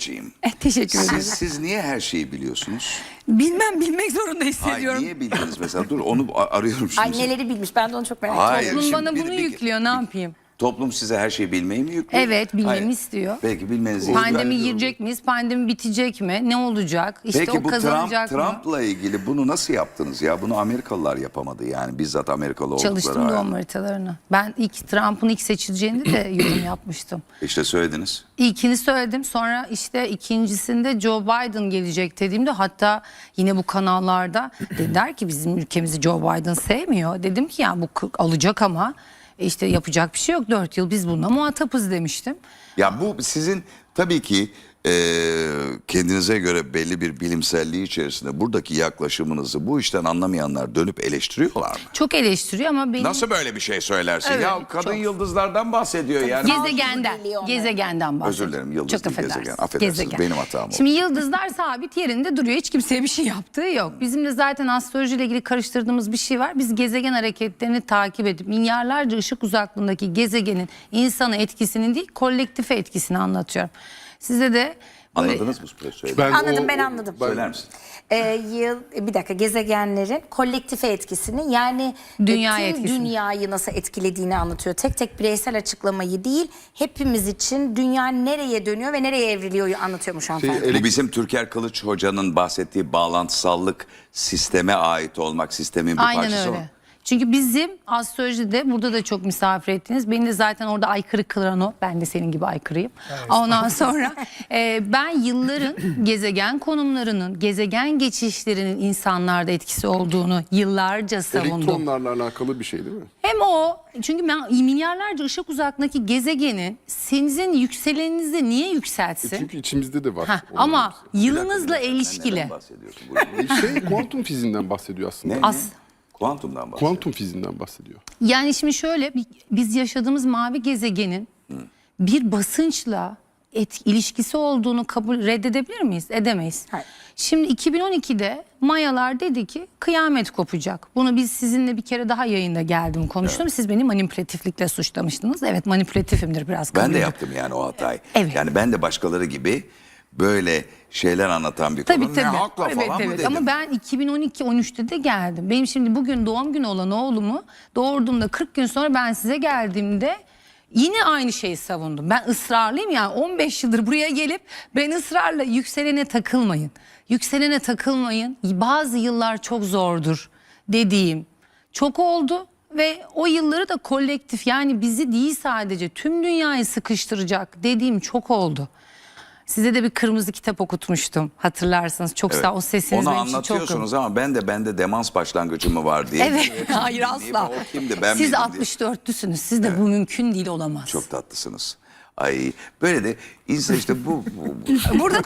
Zeynepciğim. Eh, teşekkür ederim. Siz, siz niye her şeyi biliyorsunuz? Bilmem bilmek zorunda Hayır, hissediyorum. niye bildiniz mesela? Dur onu arıyorum şimdi. Ay neleri bilmiş ben de onu çok merak ediyorum. Hayır, Toplum şimdi bana bir- bunu bir- yüklüyor ne yapayım? Toplum size her şeyi bilmeyi mi yüklüyor? Evet, bilmemi Hayır. istiyor. Peki bilmenizi Pandemi girecek miyiz? Pandemi bitecek mi? Ne olacak? İşte Peki o bu Trump, kazanacak mı? Trump'la ilgili bunu nasıl yaptınız ya? Bunu Amerikalılar yapamadı yani. Bizzat Amerikalı oldukları Çalıştım halde. doğum haritalarını. Ben ilk Trump'ın ilk seçileceğini de yorum yapmıştım. İşte söylediniz. İlkini söyledim. Sonra işte ikincisinde Joe Biden gelecek dediğimde hatta yine bu kanallarda dediler ki bizim ülkemizi Joe Biden sevmiyor. Dedim ki yani bu alacak ama işte yapacak bir şey yok. Dört yıl biz bununla muhatapız demiştim. Ya bu sizin tabii ki e, kendinize göre belli bir bilimselliği içerisinde buradaki yaklaşımınızı bu işten anlamayanlar dönüp eleştiriyorlar mı? Çok eleştiriyor ama benim Nasıl böyle bir şey söylersin? Evet, ya kadın çok. yıldızlardan bahsediyor yani. gezegenden, gezegenden bahsediyor. Özür dilerim, yıldız Çok değil, affedersiniz. gezegen. Affedersiniz, benim hatam oldu. Şimdi yıldızlar sabit yerinde duruyor. Hiç kimseye bir şey yaptığı yok. Bizim de zaten astrolojiyle ilgili karıştırdığımız bir şey var. Biz gezegen hareketlerini takip edip milyarlarca ışık uzaklığındaki gezegenin insana etkisinin değil kolektife etkisini anlatıyorum. Size de böyle Anladınız mı bu söylediğimi? Ben Anladım, o- ben anladım. Söyler misin? Ee, yıl bir dakika gezegenlerin kolektife etkisini yani e, Dünya tüm etkisini. dünyayı nasıl etkilediğini anlatıyor. Tek tek bireysel açıklamayı değil hepimiz için dünya nereye dönüyor ve nereye evriliyor anlatıyormuş hanımefendi. Bu bizim Türker Kılıç Hoca'nın bahsettiği bağlantısallık sisteme ait olmak sistemin bir Aynen parçası öyle. mı? Çünkü bizim astrolojide burada da çok misafir ettiniz. Beni de zaten orada aykırı kılan o. Ben de senin gibi aykırıyım. Ondan sonra e, ben yılların gezegen konumlarının, gezegen geçişlerinin insanlarda etkisi olduğunu yıllarca savundum. Elektronlarla alakalı bir şey değil mi? Hem o çünkü ben milyarlarca ışık uzaklığındaki gezegenin sizin yükseleninizi niye yükseltsin? Çünkü içimizde de var. Heh, ama yılınızla ilişkili. bahsediyorsun? Şey kuantum fiziğinden bahsediyor aslında. Ne? As- Kuantumdan bahsediyor. Kuantum fiziğinden bahsediyor. Yani şimdi şöyle bi- biz yaşadığımız mavi gezegenin bir basınçla et, ilişkisi olduğunu kabul reddedebilir miyiz? Edemeyiz. Hayır. Şimdi 2012'de Mayalar dedi ki kıyamet kopacak. Bunu biz sizinle bir kere daha yayında geldim konuştum. Siz beni manipülatiflikle suçlamıştınız. Evet manipülatifimdir biraz. Ben de yaptım yani o hatayı. Evet. Yani ben de başkaları gibi böyle şeyler anlatan bir konu. Tabii Ne tabii. hakla evet, falan mı evet. dedim. Ama ben 2012-13'te de geldim. Benim şimdi bugün doğum günü olan oğlumu doğurduğumda 40 gün sonra ben size geldiğimde yine aynı şeyi savundum. Ben ısrarlıyım yani 15 yıldır buraya gelip ben ısrarla yükselene takılmayın. Yükselene takılmayın. Bazı yıllar çok zordur dediğim çok oldu ve o yılları da kolektif yani bizi değil sadece tüm dünyayı sıkıştıracak dediğim çok oldu. Size de bir kırmızı kitap okutmuştum hatırlarsanız. Çok sağ o sesiniz Onu benim için çok anlatıyorsunuz ama ben de bende demans başlangıcı mı var diye. Evet, hayır asla. O kimdi ben Siz miydim diye. 64'lüsünüz. Siz de bu mümkün değil olamaz. Çok tatlısınız. Ay böyle de insan işte bu, bu, bu. Burada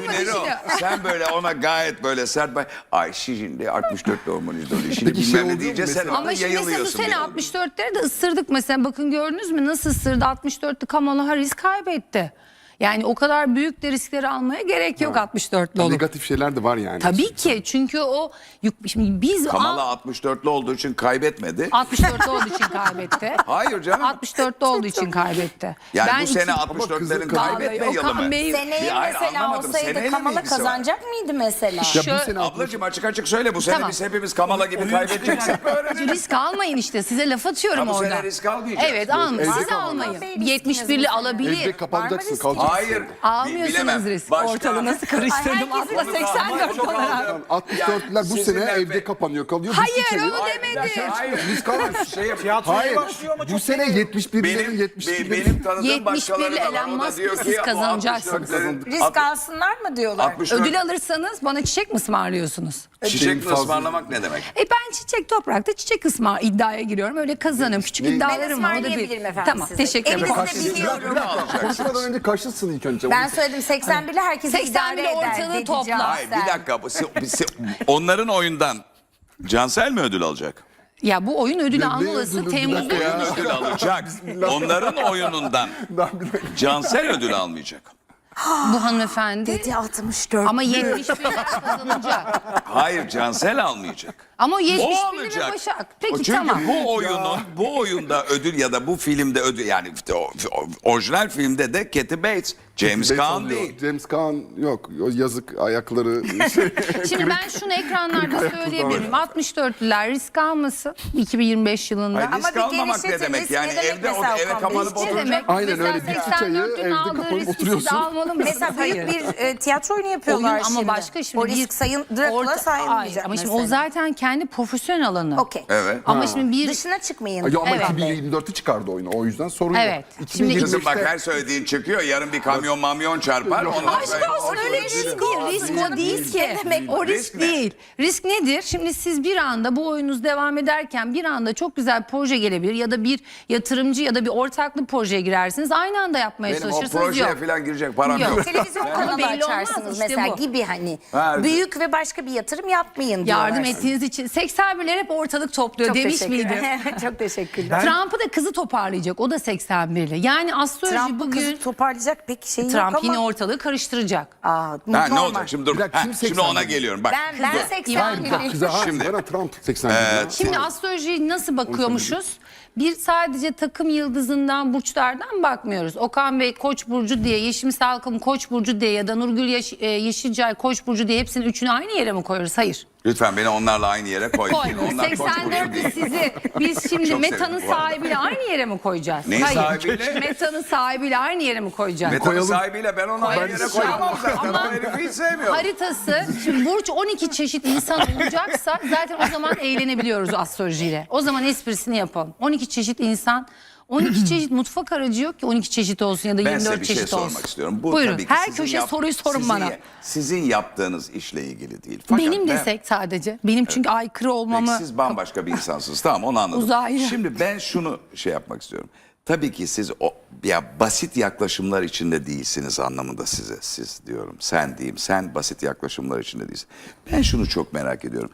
hüneri o. işte. Sen böyle ona gayet böyle sert bay. Ay şimdi 64 hormon izliyor. Şimdi Peki şey bilmem ne diyince sen Ama şimdi mesela bu yayılıyorsun. sene bir. 64'leri de ısırdık mesela. Bakın gördünüz mü nasıl ısırdı? 64'lü Kamala Harris kaybetti. Yani o kadar büyük de riskleri almaya gerek yok 64'lü olup. Negatif şeyler de var yani. Tabii ki çünkü o yük- şimdi biz Kamala al- 64'lü olduğu için kaybetmedi. 64'lü olduğu için kaybetti. Hayır canım. 64'lü olduğu için kaybetti. Yani Ben bu sene iki- 64'lerin kızın- kaybetme Vallahi yılı Okan mı? Bey- Seneye Bir- hayır, mesela anlamadım. Seneyle olsaydı Kamala ilgisi var? kazanacak mıydı mesela? Ya Şu- bu sene Ablacığım açık açık söyle bu sene Tamam. biz hepimiz Kamala gibi kaybedeceksek risk almayın işte size laf atıyorum Ha, bu orada. sene risk almayacağız. Evet almayın. Siz almayın. Riskiniz 71'li bu alabilir. Evde kapanacaksın riski? kalacaksın. Hayır. Almıyorsunuz risk. Başka- Ortalığı nasıl karıştırdım. Ay, Atla bir 84 Çok olarak. aldım. 64'ler bu sene evde kapanıyor kalıyor. Hayır, onu demedim. Hayır. Biz kalmıyoruz. Şey Hayır. Bu sene 71'lerin Benim, be- 71'lerin benim tanıdığım 71 başkaları da var. Elon O da Musk diyor ki siz kazanacaksınız. 64'lerin Risk alsınlar mı diyorlar? 64 Ödül alırsanız bana çiçek mi ısmarlıyorsunuz? Çiçek mi fazla- ısmarlamak ne demek? E ben çiçek toprakta çiçek ısmar iddiaya giriyorum. Öyle kazanırım. Küçük Ne- iddialarım var. O da ısmarlayabilirim bir... efendim Tamam size. teşekkür ederim. Elinizde Karşısında- biliyorum. Ne alacaksınız? Konuşmadan önce karşısın ilk önce. Ben söyledim 81'li herkesi 81'li idare eder. ortalığı dedi topla. Cansel. Hayır bir dakika. Bu- Onların oyundan Cansel mi ödül alacak? Ya bu oyun ödülü Ne- alma ne olasılığı ödülü? Bir Temmuz'da. dakika ya. Ödül alacak. Onların oyunundan. Cansel ödül almayacak. Bu hanımefendi. Dedi 64. Ama 71 kazanacak. Hayır Cansel almayacak. Ama o O 71 alacak. ve Başak. Peki Çünkü tamam. bu oyunun bu oyunda ödül ya da bu filmde ödül yani işte o, o- orijinal filmde de Kathy Bates James sallıyor. değil. James Gunn yok. O yazık ayakları şey. Şimdi ben şunu ekranlarda söyleyebilirim. 64'lüler risk almasın 2025 yılında. Hayır, Ama risk bir almamak ne genişletin, demek? Yani ne demek evde o, mesela eve Okan Bey? kapanıp ne oturacak. demek? Aynen Mesela öyle. Bir çiçeği 84 gün evde aldığı kapanıp riski siz oturuyorsun. almalı mısınız? Mesela büyük bir e, tiyatro oyunu yapıyorlar Oyun ama şimdi. başka şimdi O bir risk sayın Dracula orta- sayılmayacak Ay, Ama şimdi mesela. o zaten kendi profesyonel alanı. Okey. Evet. Ama şimdi bir Dışına çıkmayın. Ya ama Evet. 2024'ü çıkardı oyunu. O yüzden sorun Evet. yok. Şimdi- 2025'te Kızım bak her söylediğin çıkıyor. Yarın bir kamyon mamyon çarpar. Ondan Aşk sonra- olsun öyle risk değil. Risk o değil ki. O risk Risk ne? değil. Risk nedir? Şimdi siz bir anda bu oyununuz devam ederken bir anda çok güzel bir proje gelebilir ya da bir yatırımcı ya da bir ortaklı projeye girersiniz. Aynı anda yapmaya Benim o çalışırsınız. projeye Yok. falan girecek param Yok. yok. Televizyon kanalı belli olmaz, açarsınız işte mesela bu. gibi hani. Ha, Büyük ve başka bir yatırım yapmayın diyorlar. Yardım ettiğiniz için 81'ler hep ortalık topluyor Çok demiş teşekkür- miydi? Çok teşekkürler. Trump'ı da kızı toparlayacak. O da 81'li. Yani astroloji Trump bugün bugün toparlayacak peki şey yok Trump ama. yine ortalığı karıştıracak. Aa, Ha, ne normal. olacak şimdi dur. Bir dakika, Ha, kim şimdi ona 81? geliyorum. Bak. Ben, ben dur. 80 Hayır Şimdi- Şimdi, Trump 81. ya. Şimdi astrolojiye nasıl bakıyormuşuz? Bir sadece takım yıldızından, burçlardan bakmıyoruz. Okan Bey Koç burcu diye, Yeşim Salkım Koç burcu diye ya da Nurgül Yeş- e, Yeşilcay Koç burcu diye hepsinin üçünü aynı yere mi koyuyoruz? Hayır. Lütfen beni onlarla aynı yere koymayın. Koymuyoruz. Onlar koç burcu 84'ü değil. sizi biz şimdi Çok Meta'nın sevdim bu arada. sahibiyle aynı yere mi koyacağız? Neyin Hayır. sahibiyle? Meta'nın sahibiyle aynı yere mi koyacağız? Metanın Koyalım. sahibiyle ben onu aynı yere koyamam zaten. Ama- O herifi hiç sevmiyorum. Haritası şimdi burç 12 çeşit insan olacaksa zaten o zaman eğlenebiliyoruz astrolojiyle. O zaman esprisini yapalım. 12 çeşit insan 12 çeşit mutfak aracı yok ki 12 çeşit olsun ya da Ben 24 size bir şey çeşit sormak olsun. istiyorum. Bu Buyurun. tabii ki Her köşe yap- soruyu sorun sizin bana. Sizin yaptığınız işle ilgili değil. Fakat Benim ben- desek sadece. Benim çünkü aykırı Peki olmamı siz bambaşka bir insansınız. Tamam onu anladım. Uzaylı. Şimdi ben şunu şey yapmak istiyorum. Tabii ki siz o ya basit yaklaşımlar içinde değilsiniz anlamında size siz diyorum. Sen diyeyim. Sen basit yaklaşımlar içinde değilsin. Ben şunu çok merak ediyorum.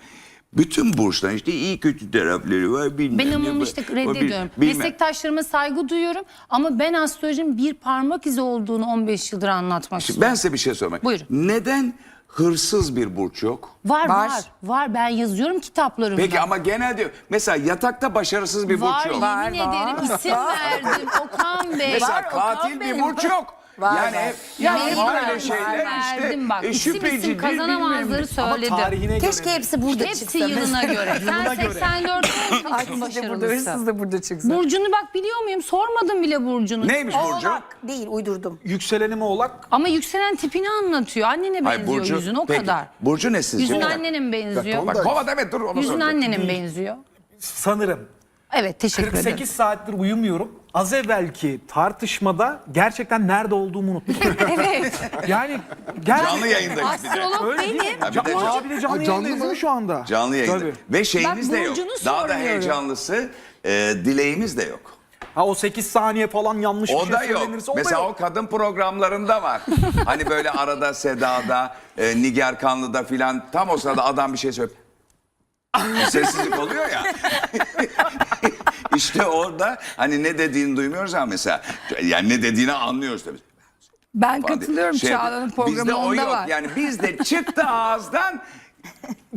Bütün burçların işte iyi kötü tarafları var bilmem Ben ne onu var, işte bil- reddediyorum. bilmem. Meslektaşlarıma saygı duyuyorum ama ben astrolojinin bir parmak izi olduğunu 15 yıldır anlatmak Şimdi istiyorum. ben size bir şey sormak. Buyurun. Neden hırsız bir burç yok? Var, var Var. var ben yazıyorum kitaplarımda. Peki ama genel diyor. Mesela yatakta başarısız bir Var burç yok. Var, yemin var. ederim isim verdim Okan Bey. Mesela Var, Okan katil bir Bey. burç yok. Var, yani var. hep Ya yani benim var var, öyle şeyler var, işte verdim bak. e, İsim şüphecidir, isim kazanamazları Ama söyledim. Keşke göre. hepsi burada Hepsi çıksa. yılına göre. Sen Yılına göre. 84 olduğun için başarılısın. da burada çıksa. Burcunu bak biliyor muyum? Sormadım bile Burcu'nu. Neymiş burcu? Oğlak değil uydurdum. Yükselenim oğlak. Ama yükselen tipini anlatıyor. Annene Hayır, benziyor burcu, yüzün o peki, kadar. Burcu ne sizce? Yüzün dakika. annenin benziyor. Bak kova evet dur onu Yüzün soracağım. annenin benziyor. Sanırım. Evet teşekkür ederim. 48 saattir uyumuyorum. Az evvelki tartışmada gerçekten nerede olduğumu unuttum. Evet. yani gel Canlı yayındayız bir de. Astrolog Öyle değil mi? bir de Ca- Abi de canlı, Ha, canlı yayındayız mı? değil mi şu anda? Canlı yayında. Tabii. Ve şeyimiz de yok. burcunu Daha da sormuyorum. heyecanlısı e, dileğimiz de yok. Ha o 8 saniye falan yanlış bir O şey da yok. söylenirse o Mesela da o yok. kadın programlarında var. hani böyle arada Seda'da, e, Nigar Kanlı'da filan tam o sırada adam bir şey söylüyor. Sessizlik oluyor ya. İşte orada hani ne dediğini duymuyoruz ama mesela. Yani ne dediğini anlıyoruz tabii. Ben Falan katılıyorum Şey, Çağla'nın Bizde programı o yok. var. Yani bizde çıktı ağızdan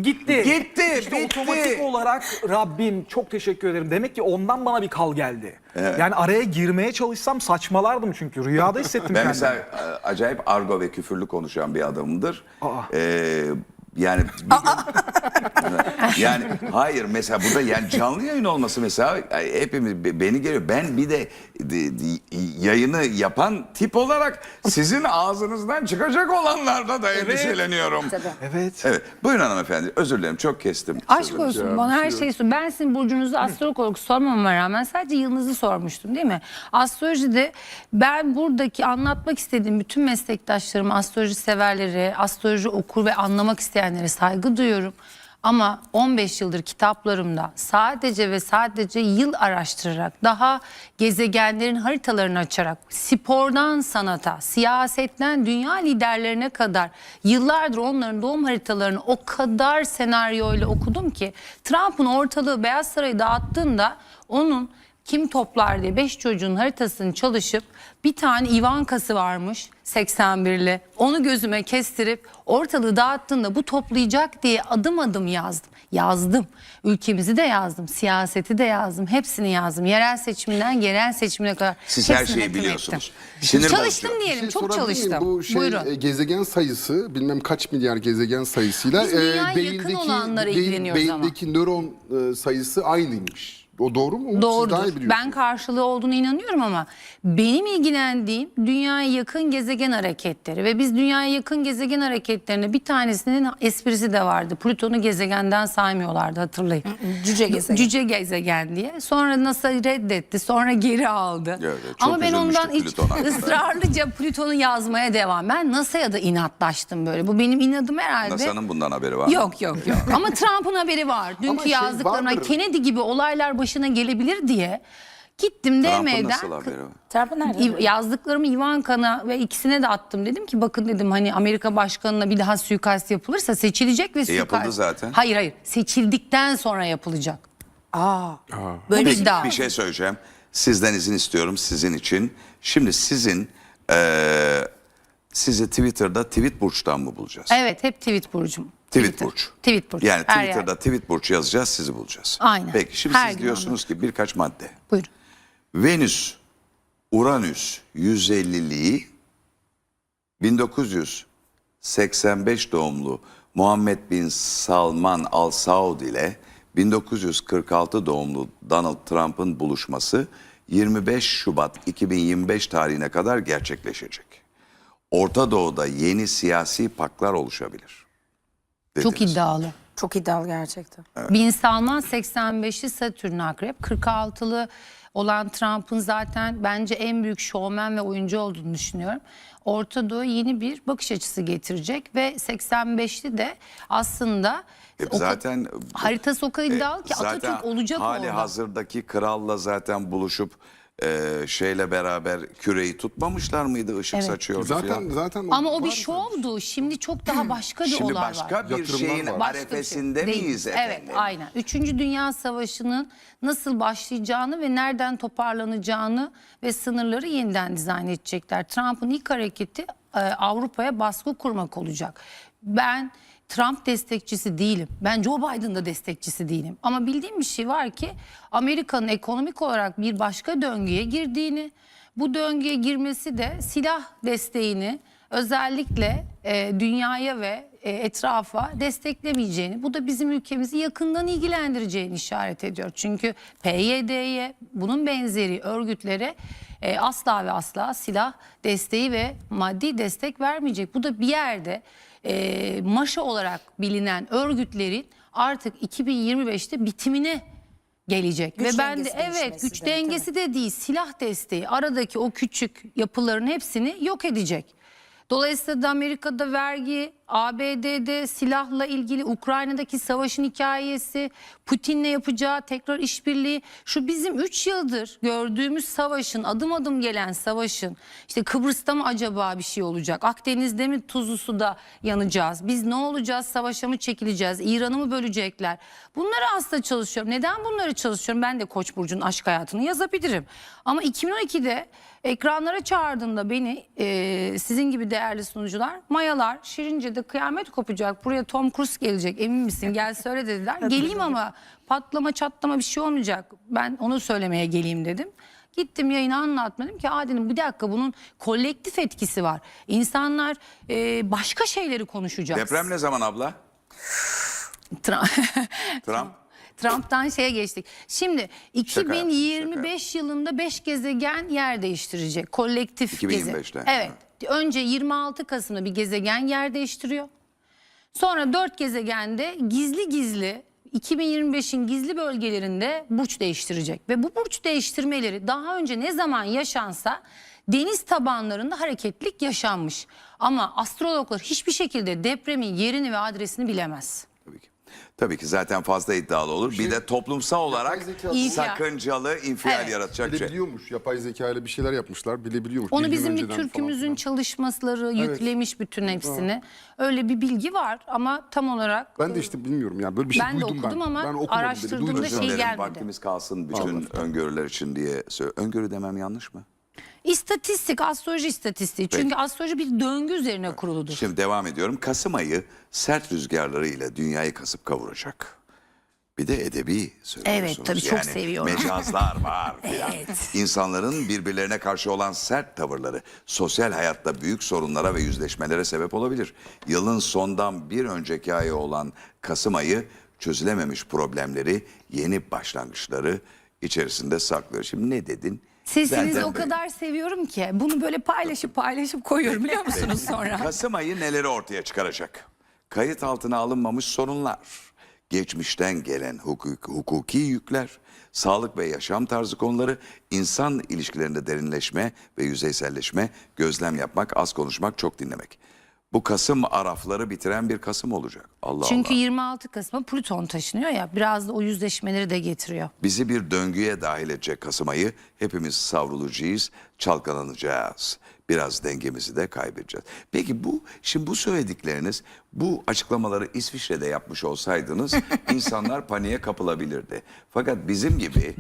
Gitti. Gitti, İşte bitti. otomatik olarak Rabbim çok teşekkür ederim. Demek ki ondan bana bir kal geldi. Yani araya girmeye çalışsam saçmalardım çünkü. Rüyada hissettim Ben kendimi. mesela e, acayip argo ve küfürlü konuşan bir adamımdır. Aa. Ee, yani bir gün- yani hayır mesela burada yani canlı yayın olması mesela hepimiz be- beni geliyor. Ben bir de, de- de- yayını yapan tip olarak sizin ağzınızdan çıkacak olanlarda da endişeleniyorum. Evet. Evet. Buyurun hanımefendi. Özür dilerim çok kestim. Aşk olsun bana her şeyi sor. Ben sizin burcunuzu astrolog olarak sormama rağmen sadece yılınızı sormuştum değil mi? Astrolojide ben buradaki anlatmak istediğim bütün meslektaşlarım, astroloji severleri, astroloji okur ve anlamak isteyenlere saygı duyuyorum. Ama 15 yıldır kitaplarımda sadece ve sadece yıl araştırarak, daha gezegenlerin haritalarını açarak, spordan sanata, siyasetten dünya liderlerine kadar yıllardır onların doğum haritalarını o kadar senaryoyla okudum ki Trump'ın ortalığı Beyaz Sarayı dağıttığında onun kim toplar diye 5 çocuğun haritasını çalışıp bir tane Ivanka'sı varmış 81'li. Onu gözüme kestirip ortalığı dağıttığında bu toplayacak diye adım adım yazdım. Yazdım. Ülkemizi de yazdım. Siyaseti de yazdım. Hepsini yazdım. Yerel seçiminden genel seçimine kadar. Siz her şeyi biliyorsunuz. ettim. Sinir Çalıştım bozucu. diyelim. Şey çok çalıştım. Bu şey Buyurun. e, gezegen sayısı bilmem kaç milyar gezegen sayısıyla Biz dünyaya yakın olanlara ilgileniyoruz ama. beyindeki nöron e, sayısı aynıymış. O doğru mu? Umut, Siz daha iyi Doğrudur. biliyorsunuz. Ben karşılığı olduğunu inanıyorum ama benim ilgilendiğim dünyaya yakın gezegen hareketleri ve biz dünyaya yakın gezegen hareketlerine bir tanesinin esprisi de vardı. Plüton'u gezegenden saymıyorlardı hatırlayın. Cüce gezegen. Cüce gezegen diye. Sonra NASA reddetti. Sonra geri aldı. Evet, çok Ama ben ondan hiç ısrarlıca Plüton'u yazmaya devam. Ben NASA'ya da inatlaştım böyle. Bu benim inadım herhalde. NASA'nın bundan haberi var? Yok yok yok. Ama Trump'ın haberi var. Dünkü Ama şey yazdıklarına vardır. Kennedy gibi olaylar başına gelebilir diye gittim Trump'ın DM'den nasıl haberi var? Nerede? İ- yazdıklarımı Ivanka'na ve ikisine de attım. Dedim ki bakın dedim hani Amerika başkanına bir daha suikast yapılırsa seçilecek ve suikast. E, yapıldı zaten. Hayır hayır seçildikten sonra yapılacak. Aa. Böyle Peki, bir iddia. bir şey söyleyeceğim. Sizden izin istiyorum sizin için. Şimdi sizin eee sizi Twitter'da tweet burçtan mı bulacağız? Evet hep tweet burcum. Tweet burç. Tweet burç. Yani Her Twitter'da yerde. tweet burç yazacağız sizi bulacağız. Aynen. Peki şimdi Her siz diyorsunuz ki birkaç madde. Buyurun. Venüs Uranüs 150'liği 1985 doğumlu Muhammed bin Salman Al Saud ile 1946 doğumlu Donald Trump'ın buluşması 25 Şubat 2025 tarihine kadar gerçekleşecek. Orta Doğu'da yeni siyasi paklar oluşabilir. Çok dediniz. iddialı. Çok iddialı gerçekten. Bin Salman 85'li Satürn akrep. 46'lı olan Trump'ın zaten bence en büyük şovmen ve oyuncu olduğunu düşünüyorum. Orta Doğu yeni bir bakış açısı getirecek ve 85'li de aslında E, o- zaten haritası o kadar iddialı ki Zaten Atatürk olacak hali orada. hazırdaki kralla zaten buluşup e, şeyle beraber küreyi tutmamışlar mıydı ışık Evet. saçıyordu Zaten falan. zaten Ama o bir var şovdu. Şimdi çok daha başka bir Şimdi olay var. başka bir Yatırımlar şeyin var. Başka bir şey arefesinde değil. miyiz efendim? Evet aynen. Üçüncü Dünya Savaşı'nın nasıl başlayacağını ve nereden toparlanacağını ve sınırları yeniden dizayn edecekler. Trump'ın ilk hareketi e, Avrupa'ya baskı kurmak olacak. Ben Trump destekçisi değilim. Ben Joe Biden da destekçisi değilim. Ama bildiğim bir şey var ki Amerika'nın ekonomik olarak bir başka döngüye girdiğini, bu döngüye girmesi de silah desteğini özellikle e, dünyaya ve e, etrafa desteklemeyeceğini, bu da bizim ülkemizi yakından ilgilendireceğini işaret ediyor. Çünkü PYD'ye, bunun benzeri örgütlere e, asla ve asla silah desteği ve maddi destek vermeyecek. Bu da bir yerde e, maşa olarak bilinen örgütlerin artık 2025'te bitimine gelecek Güç ve ben de evet güç de, dengesi de değil silah desteği aradaki o küçük yapıların hepsini yok edecek. Dolayısıyla da Amerika'da vergi, ABD'de silahla ilgili Ukrayna'daki savaşın hikayesi, Putin'le yapacağı tekrar işbirliği, şu bizim 3 yıldır gördüğümüz savaşın, adım adım gelen savaşın, işte Kıbrıs'ta mı acaba bir şey olacak, Akdeniz'de mi tuzlu suda yanacağız, biz ne olacağız, savaşa mı çekileceğiz, İran'ı mı bölecekler? Bunları aslında çalışıyorum. Neden bunları çalışıyorum? Ben de Koç burcunun aşk hayatını yazabilirim. Ama 2012'de ekranlara çağırdığında beni e, sizin gibi değerli sunucular mayalar Şirince'de kıyamet kopacak buraya Tom Cruise gelecek emin misin gel söyle dediler. Geleyim ama patlama çatlama bir şey olmayacak ben onu söylemeye geleyim dedim. Gittim yayını anlatmadım ki Aa dedim bir dakika bunun kolektif etkisi var. İnsanlar e, başka şeyleri konuşacak. Deprem ne zaman abla? Tra- Trump? Trump'tan şeye geçtik. Şimdi Şaka yaptım, 2025 yılında 5 gezegen yer değiştirecek. Kolektif 2025'te, gezegen. Evet. Önce 26 Kasım'da bir gezegen yer değiştiriyor. Sonra 4 gezegende gizli gizli 2025'in gizli bölgelerinde burç değiştirecek. Ve bu burç değiştirmeleri daha önce ne zaman yaşansa deniz tabanlarında hareketlilik yaşanmış. Ama astrologlar hiçbir şekilde depremin yerini ve adresini bilemez. Tabii ki. Zaten fazla iddialı olur. bir de toplumsal olarak İnfial. sakıncalı infial Evet. yaratacak şey. bilebiliyormuş. Yapay zeka ile bir şeyler yapmışlar. Bilebiliyormuş. Onu gün bizim bir önceden falan türkümüzün filan. çalışmaları yüklemiş bütün hepsini. Öyle bir bilgi var ama tam olarak Ben de işte bilmiyorum yani böyle bir şey Ben de duydum okudum ben. ama ben okumadım bile, araştırdığımda duydum. şey dilerim, gelmedi. Vaktimiz kalsın bütün öngörüler için diye söylüyorum. Öngörü demem yanlış mı? İstatistik, astroloji istatistiği. Çünkü astroloji bir döngü üzerine kuruludur. Şimdi devam ediyorum. Kasım ayı sert rüzgarlarıyla dünyayı kasıp kavuracak. Bir de edebi söylüyorsunuz. Evet, tabii çok seviyorum. Mecazlar var filan. İnsanların birbirlerine karşı olan sert tavırları sosyal hayatta büyük sorunlara ve yüzleşmelere sebep olabilir. Yılın sondan bir önceki ayı olan Kasım ayı çözülememiş problemleri, yeni başlangıçları içerisinde saklıyor. Şimdi ne dedin? Sesinizi Zaten o kadar seviyorum ki bunu böyle paylaşıp paylaşıp koyuyorum biliyor musunuz sonra? Kasım ayı neleri ortaya çıkaracak? Kayıt altına alınmamış sorunlar, geçmişten gelen hukuk, hukuki yükler, sağlık ve yaşam tarzı konuları, insan ilişkilerinde derinleşme ve yüzeyselleşme, gözlem yapmak, az konuşmak, çok dinlemek. Bu Kasım arafları bitiren bir Kasım olacak. Allah Çünkü Allah. 26 Kasım'a Plüton taşınıyor ya biraz da o yüzleşmeleri de getiriyor. Bizi bir döngüye dahil edecek Kasım ayı hepimiz savrulacağız, çalkalanacağız. Biraz dengemizi de kaybedeceğiz. Peki bu şimdi bu söyledikleriniz bu açıklamaları İsviçre'de yapmış olsaydınız insanlar paniğe kapılabilirdi. Fakat bizim gibi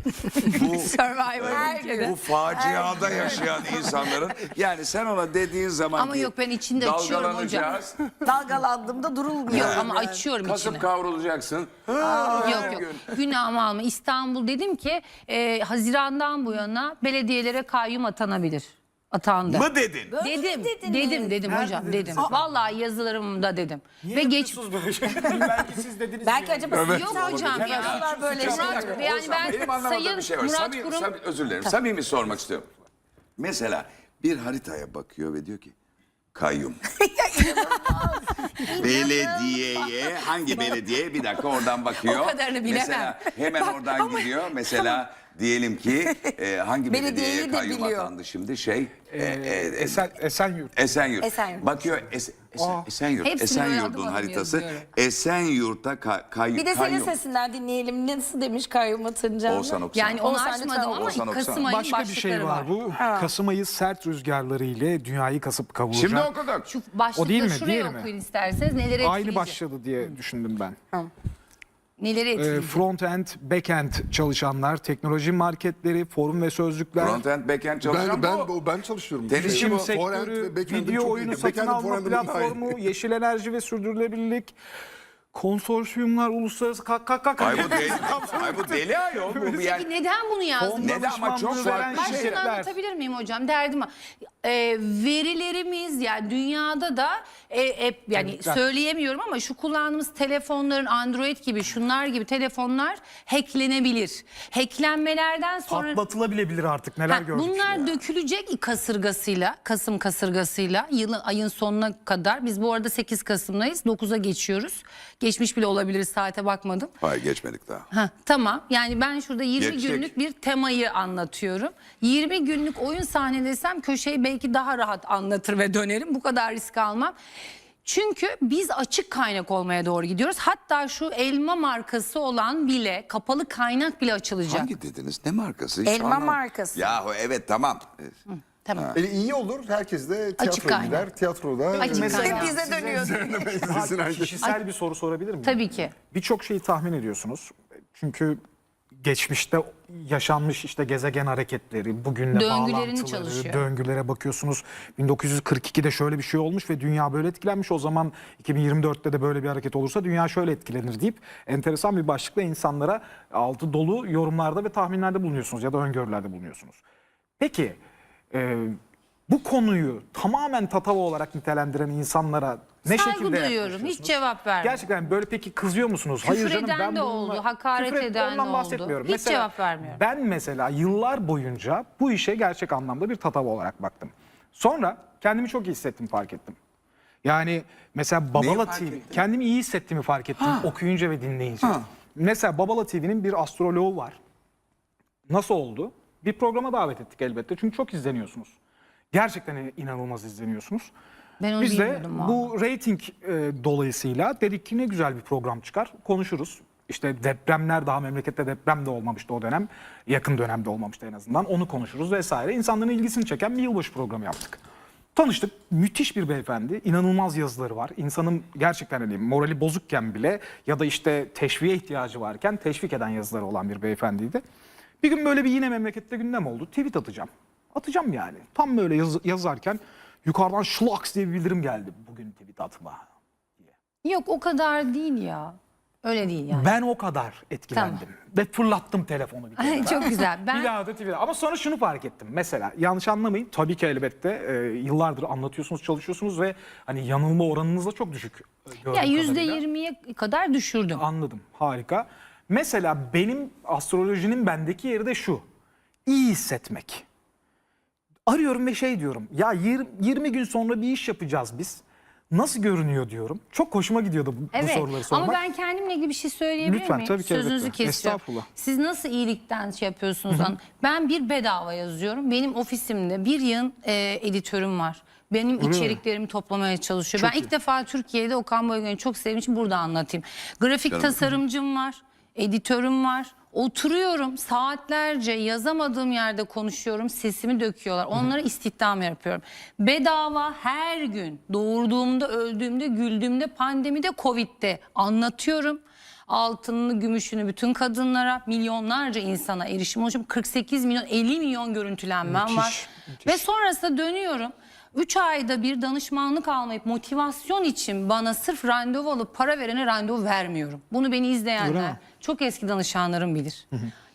bu Survivor ülkede. bu faciada yaşayan insanların yani sen ona dediğin zaman Ama ki yok, ben içinde açıyorum hocam. dalgalanacağız, Dalgalandığımda durulmuyor. Yok ama açıyorum kasıp içini. kavrulacaksın. Yok yok günahımı alma. İstanbul dedim ki e, Haziran'dan bu yana belediyelere kayyum atanabilir. Atandı. Mı dedin? Dedim, dediniz? dedim, dedim hocam, dedim. Vallahi yazılarımda dedim. Ve geç böyle şey? Belki siz dediniz. Belki acaba Yok hocam ya. Böyle Murat, yani ben Benim anlamadığım Sayın bir şey var. Murat Samimi- Kurum samimi- özür dilerim. Samimi sormak istiyorum. Mesela bir haritaya bakıyor ve diyor ki kayyum. Belediyeye hangi belediye bir dakika oradan bakıyor. O kadarını bilemem. Mesela hemen oradan gidiyor. Mesela diyelim ki e, hangi Belediyeyi belediyeye de kayyum biliyor. atandı şimdi şey e, e, Esen, Esenyurt. Esenyurt. Esenyurt. Bakıyor Es- Es- Esenyurt. Hepsini böyle Esenyurt'un adım haritası. yazıyorum. Esenyurt'a ka- kayyum. Bir de senin kayyum. sesinden dinleyelim. Nasıl demiş kayyum atınca? Oğuzhan Oksana. yani onu Oğuzhan açmadım ama Oğuzhan. Kasım ayı Başka bir şey başlıkları var. Bu Kasım ayı sert rüzgarları ile dünyayı kasıp kavuracak. Şimdi okuduk. Şu başlıkları O değil mi? şuraya Diğeri mi? okuyun isterseniz. Neleri Aynı etkileyecek? başladı diye düşündüm ben. Neleri Ee, etkileyecek? front-end, back-end çalışanlar, teknoloji marketleri, forum ve sözlükler, Frontend, backend çalışan Ben, ben, bu. ben çalışıyorum. Şey, forehand ve sektörü, backhand'im video çok oyunu iyi. satın Backhand'im, alma forehand'im daha iyi. platformu, yeşil enerji ve sürdürülebilirlik, konsorsiyumlar, uluslararası kalk kalk kalk. Ay bu deli, ay bu deli ayol. Bu bir Peki yer. neden bunu yazdın? Neden ama çok farklı Ben şunu şirketler. anlatabilir miyim hocam? Derdim o. Ee, verilerimiz yani dünyada da e, hep yani Tabii. söyleyemiyorum ama şu kullandığımız telefonların Android gibi şunlar gibi telefonlar hacklenebilir. Hacklenmelerden sonra Patlatılabilebilir artık neler Ha, gördük. bunlar dökülecek kasırgasıyla, Kasım kasırgasıyla yılın ayın sonuna kadar. Biz bu arada 8 Kasım'dayız. 9'a geçiyoruz. Geçmiş bile olabiliriz saate bakmadım. Hayır geçmedik daha. Ha, tamam yani ben şurada 20 Geçecek. günlük bir temayı anlatıyorum. 20 günlük oyun sahne desem köşeyi belki daha rahat anlatır ve dönerim. Bu kadar risk almam. Çünkü biz açık kaynak olmaya doğru gidiyoruz. Hatta şu elma markası olan bile kapalı kaynak bile açılacak. Hangi dediniz? Ne markası? Hiç Elma anlamadım. markası. Yahu evet tamam. Tamam. E, iyi olur. Herkes de Açık tiyatro kaynak. gider. Tiyatroda Açık mesela. Bize dönüyor. Kişisel bir soru sorabilir miyim? Tabii ki. Birçok şeyi tahmin ediyorsunuz. Çünkü geçmişte yaşanmış işte gezegen hareketleri, bugünle Döngülerini bağlantıları, çalışıyor. döngülere bakıyorsunuz. 1942'de şöyle bir şey olmuş ve dünya böyle etkilenmiş. O zaman 2024'te de böyle bir hareket olursa dünya şöyle etkilenir deyip enteresan bir başlıkla insanlara altı dolu yorumlarda ve tahminlerde bulunuyorsunuz ya da öngörülerde bulunuyorsunuz. Peki e, bu konuyu tamamen tatava olarak nitelendiren insanlara ne Saygı şekilde duyuyorum. Hiç cevap vermiyorum. Gerçekten böyle peki kızıyor musunuz? Küfür canım, eden de bununla- oldu, hakaret Küfür eden ondan de bahsetmiyorum. oldu. Hiç cevap vermiyorum. Ben mesela yıllar boyunca bu işe gerçek anlamda bir tatava olarak baktım. Sonra kendimi çok iyi hissettim fark ettim. Yani mesela Babala TV, kendimi iyi hissettiğimi fark ettim okuyunca ve dinleyince. Mesela Babala TV'nin bir astroloğu var. Nasıl oldu? Bir programa davet ettik elbette çünkü çok izleniyorsunuz. Gerçekten inanılmaz izleniyorsunuz. Ben onu Biz de bilmiyordum bu reyting e, dolayısıyla dedik ki ne güzel bir program çıkar konuşuruz. İşte depremler daha memlekette deprem de olmamıştı o dönem. Yakın dönemde olmamıştı en azından. Onu konuşuruz vesaire. İnsanların ilgisini çeken bir yılbaşı programı yaptık. Tanıştık. Müthiş bir beyefendi. İnanılmaz yazıları var. İnsanın gerçekten hani morali bozukken bile ya da işte teşviğe ihtiyacı varken teşvik eden yazıları olan bir beyefendiydi. Bir gün böyle bir yine memlekette gündem oldu. Tweet atacağım. Atacağım yani. Tam böyle yaz- yazarken yukarıdan şlaks diye bir bildirim geldi. Bugün tweet atma. Yok o kadar değil ya. Öyle değil yani. Ben o kadar etkilendim. Ve fırlattım telefonu bir kere. Çok güzel. Ben Bir daha da TV'de. Ama sonra şunu fark ettim. Mesela yanlış anlamayın. Tabii ki elbette e, yıllardır anlatıyorsunuz, çalışıyorsunuz ve hani yanılma oranınız da çok düşük. e, ya yüzde yirmiye kadar düşürdüm. Anladım. Harika. Mesela benim astrolojinin bendeki yeri de şu. İyi hissetmek. Arıyorum ve şey diyorum. Ya yir- 20 gün sonra bir iş yapacağız biz. Nasıl görünüyor diyorum. Çok hoşuma gidiyordu bu, bu Evet soruları sormak. ama ben kendimle ilgili bir şey söyleyebilir Lütfen, miyim? tabii ki, Sözünüzü elbette. kesiyorum. Estağfurullah. Siz nasıl iyilikten şey yapıyorsunuz? an- Ben bir bedava yazıyorum. Benim ofisimde bir yığın e, editörüm var. Benim içeriklerimi toplamaya çalışıyor. ben ilk defa Türkiye'de Okan Bayülgen'i çok sevdiğim için burada anlatayım. Grafik tasarımcım var, editörüm var. Oturuyorum saatlerce yazamadığım yerde konuşuyorum. Sesimi döküyorlar. Onlara istihdam yapıyorum. Bedava her gün doğurduğumda, öldüğümde, güldüğümde, pandemide, covid'de anlatıyorum. Altınını, gümüşünü bütün kadınlara, milyonlarca insana erişim oluşum. 48 milyon, 50 milyon görüntülenmem Müthiş, var. Ve sonrasında dönüyorum. 3 ayda bir danışmanlık almayıp motivasyon için bana sırf randevu alıp para verene randevu vermiyorum. Bunu beni izleyenler çok eski danışanlarım bilir.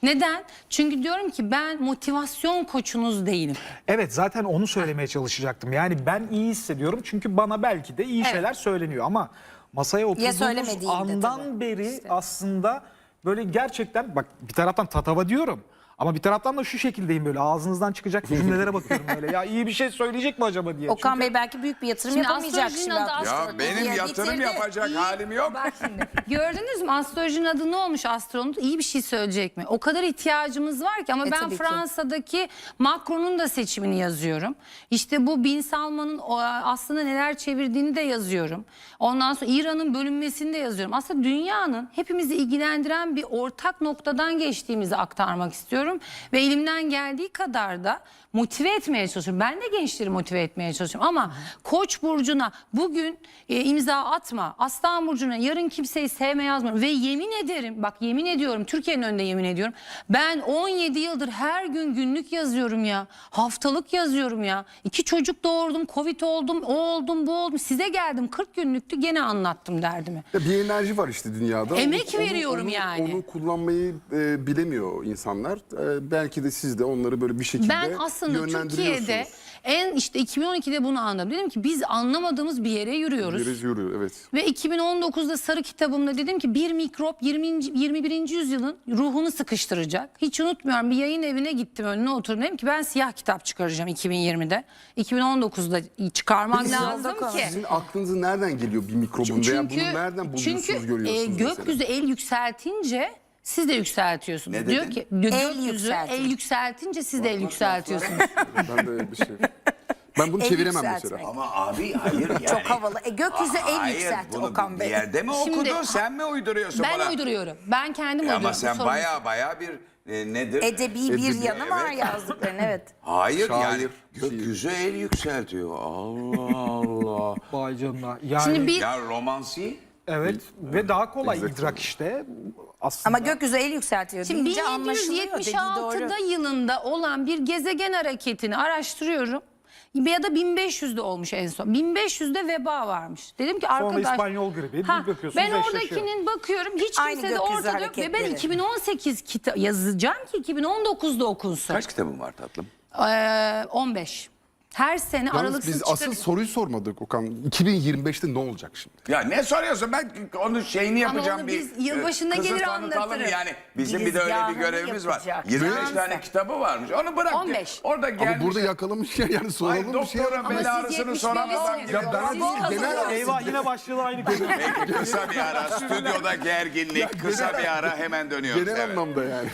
Neden? Çünkü diyorum ki ben motivasyon koçunuz değilim. Evet zaten onu söylemeye çalışacaktım. Yani ben iyi hissediyorum çünkü bana belki de iyi Evet. şeyler söyleniyor ama masaya oturduğumuz andan tabii. beri aslında böyle gerçekten bak bir taraftan tatava diyorum ama bir taraftan da şu şekildeyim böyle ağzınızdan çıkacak cümlelere bakıyorum böyle ya iyi bir şey söyleyecek mi acaba diye. Okan Çünkü- Bey belki büyük bir yatırım Şimdi yapamayacak astrolojinin şimdi. adı. Ya Astroloji benim diye yatırım bitirdi. yapacak İyi- halim yok. Bak şimdi gördünüz mü astrolojinin adı ne olmuş astronot iyi bir şey söyleyecek mi? O kadar ihtiyacımız var ki ama E, ben tabii ki. Fransa'daki Macron'un da seçimini yazıyorum. İşte bu Bin Salman'ın o, aslında neler çevirdiğini de yazıyorum. Ondan sonra İran'ın bölünmesini de yazıyorum. Aslında dünyanın hepimizi ilgilendiren bir ortak noktadan geçtiğimizi aktarmak istiyorum. Ve elimden geldiği kadar da motive etmeye çalışıyorum. Ben de gençleri motive etmeye çalışıyorum ama Koç burcuna bugün e, imza atma. Aslan burcuna yarın kimseyi sevme yazmıyorum ve yemin ederim bak yemin ediyorum Türkiye'nin önünde yemin ediyorum. Ben 17 yıldır her gün günlük yazıyorum ya. Haftalık yazıyorum ya. İki çocuk doğurdum, Covid oldum, o oldum, bu oldum. Size geldim 40 günlüktü gene anlattım derdimi. Ya bir enerji var işte dünyada. Emek veriyorum yani. Onu kullanmayı e, bilemiyor insanlar. E, belki de siz de onları böyle bir şekilde Ben aslında. Türkiye'de en işte 2012'de bunu anladım. Dedim ki biz anlamadığımız bir yere yürüyoruz. Yürüz yürüyor evet. Ve 2019'da sarı kitabımda dedim ki bir mikrop 20. 21. yüzyılın ruhunu sıkıştıracak. Hiç unutmuyorum bir yayın evine gittim önüne oturdum. Dedim ki ben siyah kitap çıkaracağım 2020'de. 2019'da çıkarmam lazım ki. Sizin aklınıza nereden geliyor bir mikrobun veya bunu nereden buluyorsunuz çünkü görüyorsunuz e, mesela? gökyüzü el yükseltince siz de yükseltiyorsunuz. Ne Diyor dedin? ki gökyüzü yükseltin. el yükseltince siz de el yükseltiyorsunuz. Ben de öyle bir şey. Ben bunu El çeviremem yükseltmek. mesela. Ama abi hayır yani. Çok havalı. E, gökyüzü el Hayır, yükseltti bunu Okan bir Bey. yerde mi Şimdi- okudun sen mi uyduruyorsun ben bana? uyduruyorum. Ben kendim E uyduruyorum. Ama sen sorun- baya baya bir e, nedir? Edebi bir Edebi, yanı var evet. yazdıklarının evet. Hayır Şair, yani şiir. gökyüzü el yükseltiyor. Allah Allah. Vay canına. Yani Şimdi bir ya romansi evet ve daha kolay Exactly. idrak işte aslında. Ama gökyüzü el yükseltiyor Şimdi deyince anlaşılıyor dediği doğru. 1776'da yılında olan bir gezegen hareketini araştırıyorum. Ya da 1500'de olmuş en son. 1500'de veba varmış. Dedim ki arkadaş... İspanyol gribi, bir bakıyorsunuz Ben eşleşiyor. oradakinin bakıyorum hiç Aynı kimse de gökyüzü ortada yok. Ve ben hareketleri. 2018 kitap yazacağım ki 2019'da okunsun. kaç kitabın var tatlım? Ee, 15. Her sene Yalnız aralıksız biz çıkar... asıl soruyu sormadık Okan. 2025'te ne olacak şimdi? Ya ne soruyorsun? Ben onun şeyini Ama yapacağım. onu bir, biz yılbaşında e, kızı gelir tanıtalım. Yani bizim bir de öyle bir Girizgahını görevimiz var. yapacak. 25 tane kitabı varmış. Onu bırak. 15. Orada gelmiş. Ama burada yakalamış ya yani Ay, soralım bir şey. doktora Ama siz soran adam. Ya bana Siz değil, genel Eyvah yine başladı aynı konu. Kısa bir ara. Stüdyoda gerginlik. Kısa bir ara hemen dönüyoruz. Genel evet. anlamda yani.